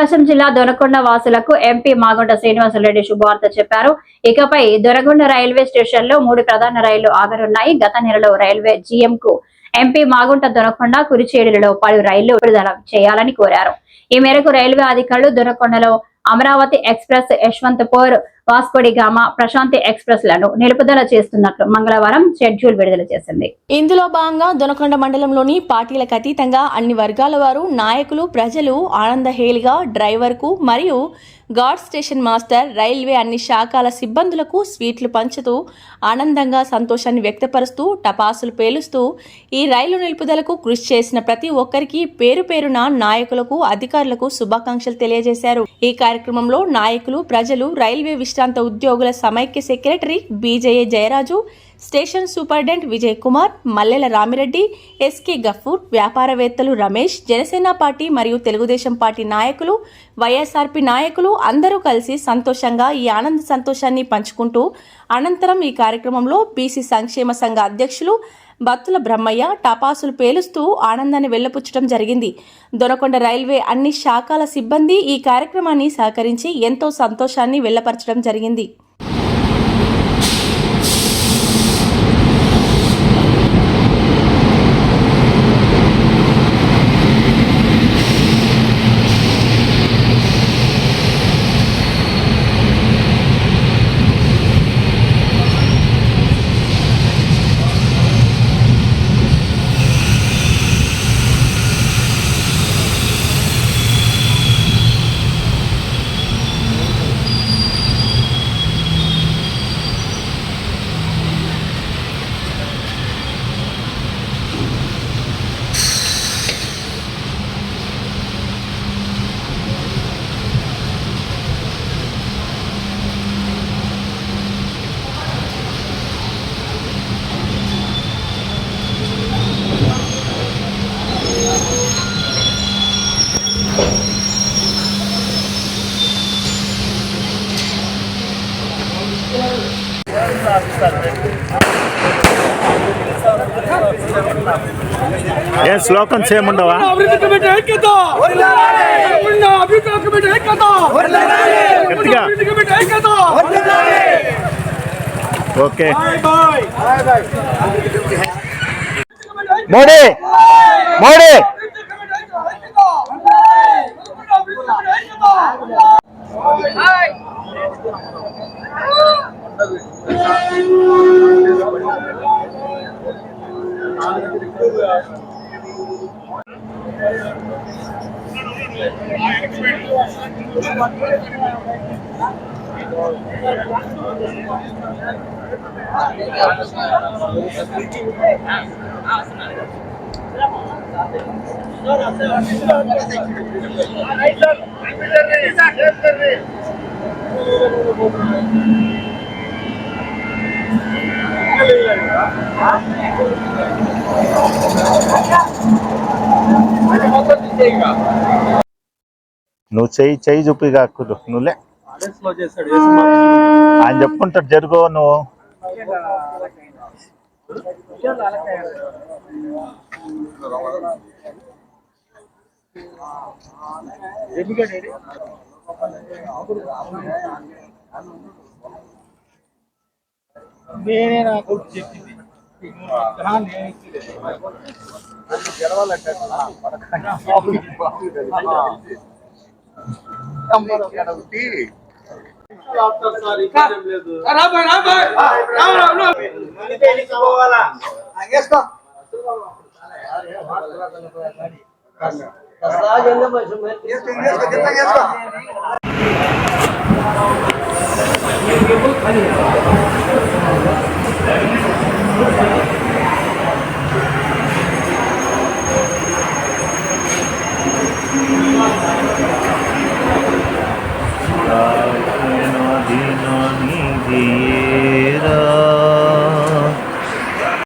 ప్రకాశం జిల్లా దొనకొండ వాసులకు ఎంపీ మాగుంట శ్రీనివాసరెడ్డి శుభవార్త చెప్పారు. ఇకపై దొనకొండ రైల్వే స్టేషన్లో మూడు ప్రధాన రైళ్ళు ఆగనున్నాయి. గత నెలలో రైల్వే జీఎం కు ఎంపీ మాగుంట దొనకొండ కురిచేడులలో పలు రైళ్ళు విడుదల చేయాలని కోరారు. ఈ మేరకు రైల్వే అధికారులు దొనకొండలో అమరావతి ఎక్స్ప్రెస్ యశ్వంతపూర్ వాస్కోడిగామ ప్రశాంతి ఎక్స్ప్రెస్లను నిలుపుదల చేస్తున్నట్లు మంగళవారం షెడ్యూల్ విడుదల చేసింది. ఇందులో భాగంగా దొనకొండ మండలంలోని పార్టీలకు అతీతంగా అన్ని వర్గాల వారు నాయకులు ప్రజలు ఆనందహేలిగా డ్రైవర్కు మరియు గాడ్ స్టేషన్ మాస్టర్ రైల్వే అన్ని శాఖల సిబ్బందులకు స్వీట్లు పంచుతూ ఆనందంగా సంతోషాన్ని వ్యక్తపరుస్తూ టపాసులు పేలుస్తూ ఈ రైలు నిలుపుదలకు కృషి చేసిన ప్రతి ఒక్కరికి పేరు పేరున నాయకులకు అధికారులకు శుభాకాంక్షలు తెలియజేశారు. ఈ కార్యక్రమంలో నాయకులు ప్రజలు రైల్వే విశ్రాంత ఉద్యోగుల సమైక్య secretary BJA Jayaraju station superintendent Vijay Kumar Mallela Ramireddy SK Gafoor వ్యాపారవేత్తలు రమేష్ జనసేన పార్టీ మరియు తెలుగుదేశం పార్టీ నాయకులు వైఎస్ఆర్పి నాయకులు అందరూ కలిసి సంతోషంగా ఈ ఆనంద సంతోషాన్ని పంచుకుంటూ అనంతరం ఈ కార్యక్రమంలో బీసీ సంక్షేమ సంఘ అధ్యక్షులు బత్తుల బ్రహ్మయ్య టపాసులు పేలుస్తూ ఆనందాన్ని వెళ్ళపుచ్చడం జరిగింది. దొనకొండ రైల్వే అన్ని శాఖల సిబ్బంది ఈ కార్యక్రమాన్ని సహకరించి ఎంతో సంతోషాన్ని వెళ్ళపరచడం జరిగింది. ఏ శ్లోకం చేయముండవా గట్టిగా. ఓకే. మోడీ! మోడీ! మోడీ మోడీ నువ్వు చెయ్యి చెయ్యి చూపి కాకుదు నువ్వులే. ఆయన చెప్పుకుంటాడు జరుగు నువ్వు. నేనే నాకు చెప్పింది రాబాయ్ రాబాయ్ Thank